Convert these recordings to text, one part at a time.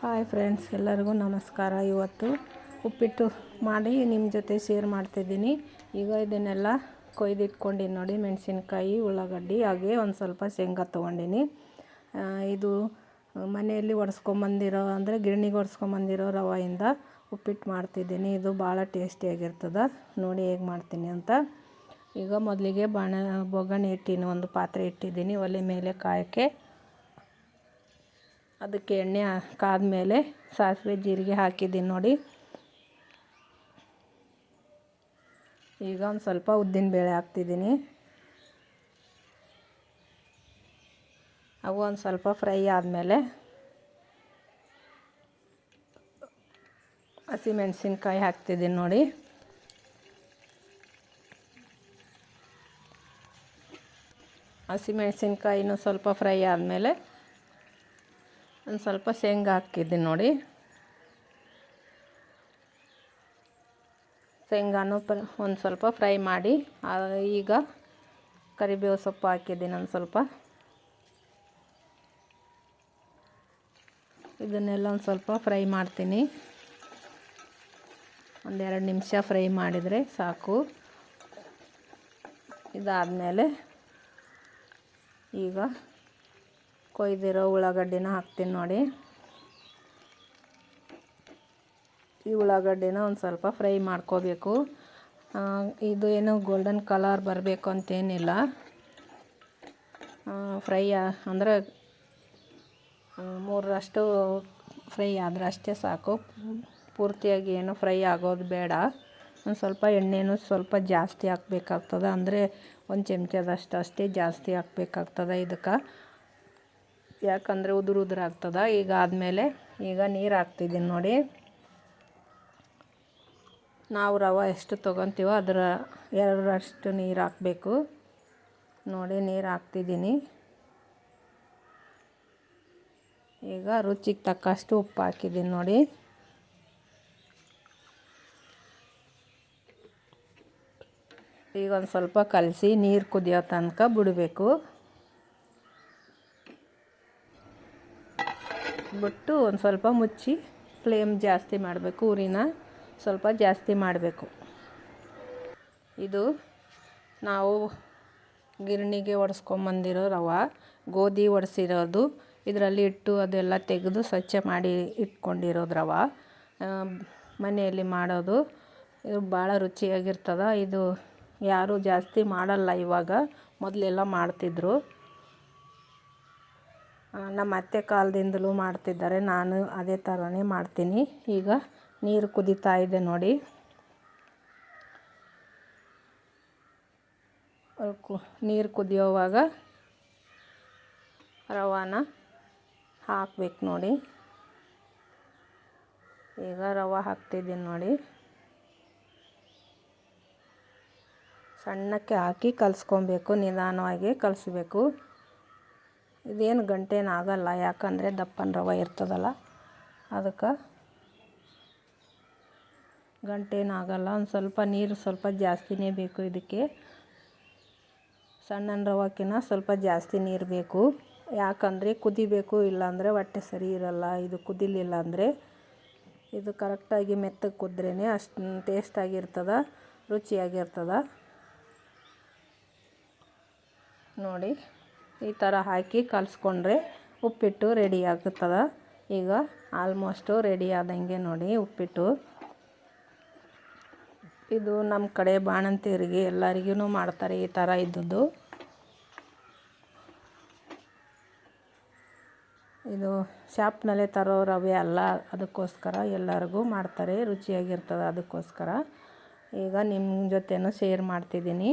Hi friends, ಎಲ್ಲರಿಗೂ ನಮಸ್ಕಾರ. ಇವತ್ತು ಉಪ್ಪಿಟ್ಟು ಮಾಡಿ ನಿಮ್ಮ ಜೊತೆ ಶೇರ್ ಮಾಡ್ತಿದ್ದೀನಿ ಈಗ ಇದನ್ನೆಲ್ಲ ಕೊಯ್ದಿಟ್ಕೊಂಡಿನಿ ನೋಡಿ, ಮೆಣಸಿನ್ಕಾಯಿ, ಉಳ್ಳಾಗಡ್ಡಿ, ಹಾಗೆ ಒಂದು ಸ್ವಲ್ಪ ಶೇಂಗಾ ತೊಗೊಂಡಿನಿ. ಇದು ಮನೆಯಲ್ಲಿ ಒಡ್ಸ್ಕೊಂಬಂದಿರೋ, ಅಂದರೆ ಗಿರಣಿಗೆ ಒಡ್ಸ್ಕೊಂಬಂದಿರೋ ರವೆಯಿಂದ ಉಪ್ಪಿಟ್ಟು ಮಾಡ್ತಿದ್ದೀನಿ. ಇದು ಭಾಳ ಟೇಸ್ಟಿಯಾಗಿರ್ತದೆ ನೋಡಿ ಹೇಗೆ ಮಾಡ್ತೀನಿ ಅಂತ. ಈಗ ಮೊದಲಿಗೆ ಬಾಣ, ಬೊಗಣೆ ಇಟ್ಟಿನಿ ಒಂದು ಪಾತ್ರೆ ಇಟ್ಟಿದ್ದೀನಿ. ಒಲೆ ಮೇಲೆ ಕಾಯೋಕ್ಕೆ ಅದಕ್ಕೆ ಎಣ್ಣೆ ಕಾದ್ಮೇಲೆ ಸಾಸಿವೆ ಜೀರಿಗೆ ಹಾಕಿದ್ದೀನಿ ನೋಡಿ. ಈಗ ಒಂದು ಸ್ವಲ್ಪ ಉದ್ದಿನ ಬೇಳೆ ಹಾಕ್ತಿದ್ದೀನಿ. ಅವು ಒಂದು ಸ್ವಲ್ಪ ಫ್ರೈ ಆದಮೇಲೆ ಹಸಿಮೆಣ್ಸಿನ್ಕಾಯಿ ಹಾಕ್ತಿದ್ದೀನಿ ನೋಡಿ. ಹಸಿಮೆಣ್ಸಿನ್ಕಾಯಿನೂ ಸ್ವಲ್ಪ ಫ್ರೈ ಆದಮೇಲೆ ಒಂದು ಸ್ವಲ್ಪ ಶೇಂಗಾ ಹಾಕಿದ್ದೀನಿ ನೋಡಿ. ಶೇಂಗಾನು ಪ ಒಂದು ಸ್ವಲ್ಪ ಫ್ರೈ ಮಾಡಿ ಈಗ ಕರಿಬೇವು ಸೊಪ್ಪು ಹಾಕಿದ್ದೀನಿ ಒಂದು ಸ್ವಲ್ಪ. ಇದನ್ನೆಲ್ಲ ಒಂದು ಸ್ವಲ್ಪ ಫ್ರೈ ಮಾಡ್ತೀನಿ. ಒಂದೆರಡು ನಿಮಿಷ ಫ್ರೈ ಮಾಡಿದರೆ ಸಾಕು. ಇದಾದಮೇಲೆ ಈಗ ಕೊಯ್ದಿರೋ ಉಳ್ಳಾಗಡ್ಡಿನ ಹಾಕ್ತೀನಿ ನೋಡಿ. ಈ ಉಳ್ಳಾಗಡ್ಡಿನ ಒಂದು ಸ್ವಲ್ಪ ಫ್ರೈ ಮಾಡ್ಕೋಬೇಕು. ಇದು ಏನು ಗೋಲ್ಡನ್ ಕಲರ್ ಬರಬೇಕು ಅಂತೇನಿಲ್ಲ. ಫ್ರೈ ಅಂದರೆ ಮೂರರಷ್ಟು ಫ್ರೈ ಆದರೆ ಅಷ್ಟೇ ಸಾಕು. ಪೂರ್ತಿಯಾಗಿ ಏನು ಫ್ರೈ ಆಗೋದು ಬೇಡ. ಒಂದು ಸ್ವಲ್ಪ ಎಣ್ಣೆನು ಸ್ವಲ್ಪ ಜಾಸ್ತಿ ಹಾಕ್ಬೇಕಾಗ್ತದೆ. ಅಂದರೆ ಒಂದು ಚಮಚದಷ್ಟು ಅಷ್ಟೇ ಜಾಸ್ತಿ ಹಾಕ್ಬೇಕಾಗ್ತದೆ ಇದಕ್ಕೆ. ಯಾಕಂದರೆ ಉದುರು ಉದುರು ಆಗ್ತದೆ. ಈಗ ಆದಮೇಲೆ ಈಗ ನೀರು ಹಾಕ್ತಿದ್ದೀನಿ ನೋಡಿ. ನಾವು ರವೆ ಎಷ್ಟು ತೊಗೊತೀವೋ ಅದರ ಎರಡರಷ್ಟು ನೀರು ಹಾಕಬೇಕು. ನೋಡಿ ನೀರು ಹಾಕ್ತಿದ್ದೀನಿ ಈಗ ರುಚಿಗೆ ತಕ್ಕಷ್ಟು ಉಪ್ಪು ಹಾಕಿದ್ದೀನಿ ನೋಡಿ. ಈಗ ಒಂದು ಸ್ವಲ್ಪ ಕಲಸಿ ನೀರು ಕುದಿಯೋ ತನಕ ಬಿಡಬೇಕು. ಬಿಟ್ಟು ಒಂದು ಸ್ವಲ್ಪ ಮುಚ್ಚಿ ಫ್ಲೇಮ್ ಜಾಸ್ತಿ ಮಾಡಬೇಕು ಊರಿನ ಸ್ವಲ್ಪ ಜಾಸ್ತಿ ಮಾಡಬೇಕು. ಇದು ನಾವು ಗಿರಣಿಗೆ ಒಡಿಸ್ಕೊಂಬಂದಿರೋ ರವೆ, ಗೋಧಿ ಒಡಿಸಿರೋದು. ಇದರಲ್ಲಿ ಇಟ್ಟು ಅದೆಲ್ಲ ತೆಗೆದು ಸ್ವಚ್ಛ ಮಾಡಿ ಇಟ್ಕೊಂಡಿರೋದು ರವೆ. ಮನೆಯಲ್ಲಿ ಮಾಡೋದು ಇದು ಭಾಳ ರುಚಿಯಾಗಿರ್ತದೆ. ಇದು ಯಾರೂ ಜಾಸ್ತಿ ಮಾಡಲ್ಲ ಇವಾಗ. ಮೊದಲೆಲ್ಲ ಮಾಡ್ತಿದ್ರು. ನಮ್ಮ ಅತ್ತೆ ಕಾಲದಿಂದಲೂ ಮಾಡ್ತಿದ್ದಾರೆ. ನಾನು ಅದೇ ಥರನೇ ಮಾಡ್ತೀನಿ. ಈಗ ನೀರು ಕುದೀತಾ ಇದೆ ನೋಡಿ. ಕು, ನೀರು ಕುದಿಯೋವಾಗ ರವಾನ ಹಾಕ್ಬೇಕು ನೋಡಿ. ಈಗ ರವೆ ಹಾಕ್ತಿದ್ದೀನಿ ನೋಡಿ. ಸಣ್ಣಕ್ಕೆ ಹಾಕಿ ಕಲಿಸ್ಕೊಬೇಕು, ನಿಧಾನವಾಗಿ ಕಲಿಸ್ಬೇಕು. ಇದೇನು ಗಂಟೇನು ಆಗಲ್ಲ, ಯಾಕಂದರೆ ದಪ್ಪನ ರವೆ ಇರ್ತದಲ್ಲ, ಅದಕ್ಕೆ ಗಂಟೇನು ಆಗಲ್ಲ. ಒಂದು ಸ್ವಲ್ಪ ನೀರು ಸ್ವಲ್ಪ ಜಾಸ್ತಿನೇ ಬೇಕು ಇದಕ್ಕೆ. ಸಣ್ಣ ರವಕ್ಕಿನ ಸ್ವಲ್ಪ ಜಾಸ್ತಿ ನೀರು ಬೇಕು. ಯಾಕಂದರೆ ಕುದಿಬೇಕು, ಇಲ್ಲಾಂದರೆ ಹೊಟ್ಟೆ ಸರಿ ಇರಲ್ಲ, ಇದು ಕುದಿಲಿಲ್ಲ ಅಂದರೆ. ಇದು ಕರೆಕ್ಟಾಗಿ ಮೆತ್ತಗೆ ಕುದ್ರೇ ಅಷ್ಟು ಟೇಸ್ಟಾಗಿರ್ತದೆ, ರುಚಿಯಾಗಿರ್ತದೆ. ನೋಡಿ. ಈ ಥರ ಹಾಕಿ ಕಲಿಸ್ಕೊಂಡ್ರೆ ಉಪ್ಪಿಟ್ಟು ರೆಡಿ ಆಗುತ್ತದೆ. ಈಗ ಆಲ್ಮೋಸ್ಟು ರೆಡಿ ಆದಂಗೆ ನೋಡಿ ಉಪ್ಪಿಟ್ಟು. ಇದು ನಮ್ಮ ಕಡೆ ಬಾಣಂತಿಯರಿಗೆ ಎಲ್ಲರಿಗೂ ಮಾಡ್ತಾರೆ ಈ ಥರ ಇದ್ದದ್ದು. ಇದು ಶಾಪ್ನಲ್ಲೇ ತರೋ ರವೆ ಅಲ್ಲ, ಅದಕ್ಕೋಸ್ಕರ ಎಲ್ಲರಿಗೂ ಮಾಡ್ತಾರೆ, ರುಚಿಯಾಗಿರ್ತದೆ ಅದಕ್ಕೋಸ್ಕರ. ಈಗ ನಿಮ್ಮ ಜೊತೆನೂ ಶೇರ್ ಮಾಡ್ತಿದ್ದೀನಿ.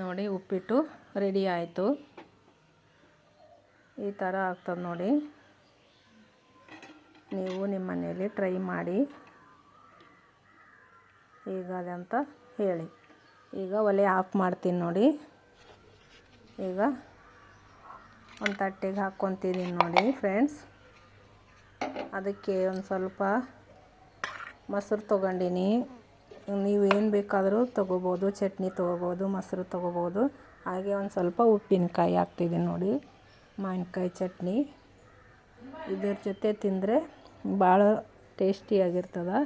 ನೋಡಿ, ಉಪ್ಪಿಟ್ಟು ರೆಡಿ ಆಯಿತು. ಈ ಥರ ಆಗ್ತದೆ ನೋಡಿ. ನೀವು ನಿಮ್ಮ ಮನೆಯಲ್ಲಿ ಟ್ರೈ ಮಾಡಿ. ಈಗ ಅದಂತ ಹೇಳಿ. ಈಗ ಒಲೆ ಆಫ್ ಮಾಡ್ತೀನಿ ನೋಡಿ. ಈಗ ಒಂದು ತಟ್ಟೆಗೆ ಹಾಕ್ಕೊತಿದ್ದೀನಿ ನೋಡಿ ಫ್ರೆಂಡ್ಸ್. ಅದಕ್ಕೆ ಒಂದು ಸ್ವಲ್ಪ ಮೊಸರು ತೊಗೊಂಡಿನಿ. ನೀವು ಏನು ಬೇಕಾದರೂ ತೊಗೋಬೋದು, ಚಟ್ನಿ ತೊಗೋಬೋದು, ಮೊಸರು ತೊಗೋಬೋದು. ಹಾಗೆ ಒಂದು ಸ್ವಲ್ಪ ಉಪ್ಪಿನಕಾಯಿ ಹಾಕ್ತಿದ್ದೀನಿ ನೋಡಿ, ಮಾವಿನಕಾಯಿ ಚಟ್ನಿ. ಇದ್ರ ಜೊತೆ ತಿಂದರೆ ಭಾಳ ಟೇಸ್ಟಿಯಾಗಿರ್ತದೆ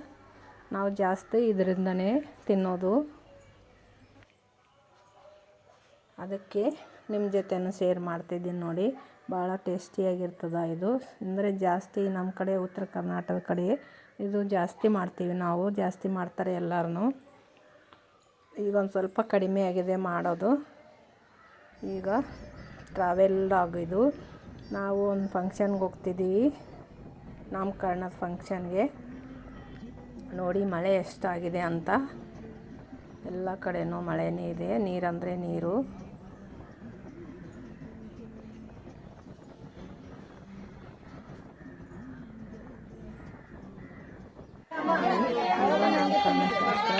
ನಾವು ಜಾಸ್ತಿ ಇದರಿಂದನೇ ತಿನ್ನೋದು. ಅದಕ್ಕೆ ನಿಮ್ಮ ಜೊತೆನೂ ಶೇರ್ ಮಾಡ್ತಿದ್ದೀನಿ ನೋಡಿ. ಭಾಳ ಟೇಸ್ಟಿಯಾಗಿರ್ತದೆ ಇದು. ಅಂದರೆ ಜಾಸ್ತಿ ನಮ್ಮ ಕಡೆ ಉತ್ತರ ಕರ್ನಾಟಕದ ಕಡೆ ಇದು ಜಾಸ್ತಿ ಮಾಡ್ತೀವಿ ನಾವು. ಜಾಸ್ತಿ ಮಾಡ್ತಾರೆ ಎಲ್ಲರೂ ಈಗ ಒಂದು ಸ್ವಲ್ಪ ಕಡಿಮೆ ಆಗಿದೆ ಮಾಡೋದು. ಈಗ ಟ್ರಾವೆಲ್ ಆಗಿದ್ದು ನಾವು ಒಂದು ಫಂಕ್ಷನ್ಗೆ ಹೋಗ್ತಿದ್ದೀವಿ ನಾಮಕರಣದ ಫಂಕ್ಷನ್ಗೆ ನೋಡಿ ಮಳೆ ಎಷ್ಟಾಗಿದೆ ಅಂತ. ಎಲ್ಲ ಕಡೆಯೂ ಮಳೆನೇ ಇದೆ. ನೀರಂದರೆ ನೀರು ನಾಮಕರಣ ಶಾಸ್ತ್ರ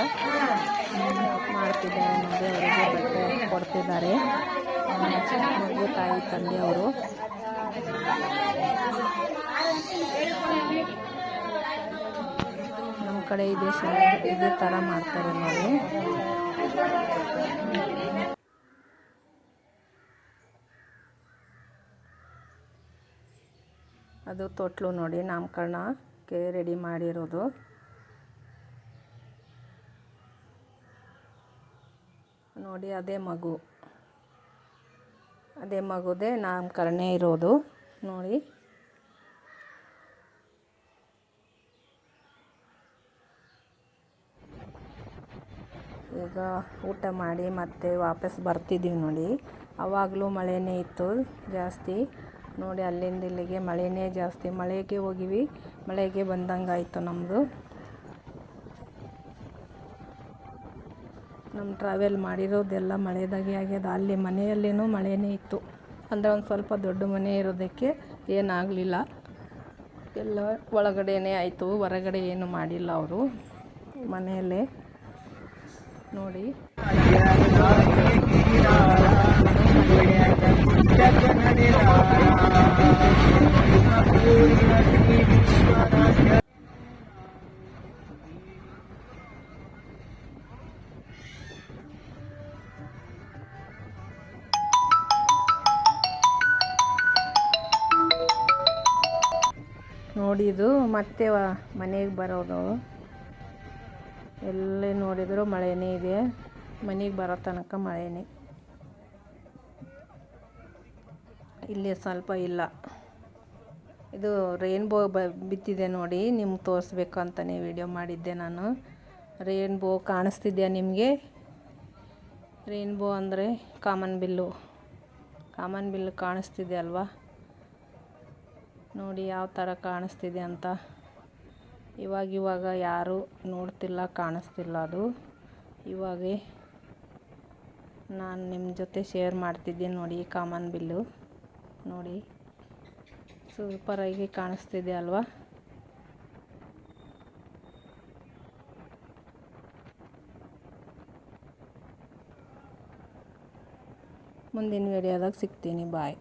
ಮಾಡ್ತಿದ್ದಾರೆ ಅನ್ನೋದು ಅವರಿಗೆ ಬಟ್ಟೆ ಕೊಡ್ತಿದ್ದಾರೆ. ಮಗು, ತಾಯಿ, ತಂದೆ ಅವರು. ನಮ್ಮ ಕಡೆ ಇದೆ ಇದೇ ಥರ ಮಾಡ್ತಾರೆ ನೋಡಿ. ಅದು ತೊಟ್ಲು ನೋಡಿ ನಾಮಕರಣಕ್ಕೆ ರೆಡಿ ಮಾಡಿರೋದು. ನೋಡಿ, ಅದೇ ಮಗು. ಅದೇ ಮಗುದೇ ನಾಮಕರಣೆ ಇರೋದು. ನೋಡಿ. ಈಗ ಊಟ ಮಾಡಿ ಮತ್ತೆ ವಾಪಸ್ ಬರ್ತಿದ್ದೀವಿ ನೋಡಿ. ಅವಾಗಲೂ ಮಳೆನೇ ಇತ್ತು ಜಾಸ್ತಿ. ನೋಡಿ, ಅಲ್ಲಿಂದ ಇಲ್ಲಿಗೆ ಮಳೆನೇ ಜಾಸ್ತಿ. ಮಳೆಗೆ ಹೋಗಿವಿ. ಮಳೆಗೆ ಬಂದಂಗಾಯಿತು ನಮ್ಮದು ನಮ್ಮ ಟ್ರಾವೆಲ್ ಮಾಡಿರೋದೆಲ್ಲ ಮಳೆದಾಗೆ ಆಗ್ಯದ. ಅಲ್ಲಿ ಮನೆಯಲ್ಲಿನೂ ಮಳೆನೇ ಇತ್ತು. ಅಂದರೆ ಒಂದು ಸ್ವಲ್ಪ ದೊಡ್ಡ ಮನೆ ಇರೋದಕ್ಕೆ ಏನಾಗಲಿಲ್ಲ. ಎಲ್ಲ ಒಳಗಡೆನೇ ಆಯಿತು. ಹೊರಗಡೆ ಏನು ಮಾಡಿಲ್ಲ ಅವರು. ಮನೆಯಲ್ಲೇ ನೋಡಿ. ನೋಡಿ ಇದು ಮತ್ತೆ ಮನೆಗೆ ಬರೋದು. ಎಲ್ಲಿ ನೋಡಿದರೂ ಮಳೆನೇ ಇದೆ. ಮನೆಗೆ ಬರೋ ತನಕ ಮಳೆನೇ. ಇಲ್ಲಿ ಸ್ವಲ್ಪ ಇಲ್ಲ. ಇದು ರೇನ್ಬೋ ಬ ಬಿತ್ತಿದೆ ನೋಡಿ. ನಿಮ್ಗೆ ತೋರಿಸ್ಬೇಕು ಅಂತಲೇ ವಿಡಿಯೋ ಮಾಡಿದ್ದೆ ನಾನು. ರೇನ್ಬೋ ಕಾಣಿಸ್ತಿದ್ಯಾ ನಿಮಗೆ? ರೇನ್ಬೋ ಅಂದರೆ ಕಾಮನ್ ಬಿಲ್ಲು ಕಾಮನ್ ಬಿಲ್ಲು ಕಾಣಿಸ್ತಿದೆ ಅಲ್ವಾ? ನೋಡಿ ಯಾವ ಥರ ಕಾಣಿಸ್ತಿದೆ ಅಂತ. ಇವಾಗ ಇವಾಗ ಯಾರು ನೋಡ್ತಿಲ್ಲ, ಕಾಣಿಸ್ತಿಲ್ಲ ಅದು. ಇವಾಗ ನಾನು ನಿಮ್ಮ ಜೊತೆ ಶೇರ್ ಮಾಡ್ತಿದ್ದೀನಿ ನೋಡಿ ಕಾಮನ್ ಬಿಲ್ಲು ನೋಡಿ ಸೂಪರಾಗಿ ಕಾಣಿಸ್ತಿದೆ ಅಲ್ವಾ? ಮುಂದಿನ ವಿಡಿಯೋದಾಗ ಸಿಗ್ತೀನಿ. ಬಾಯ್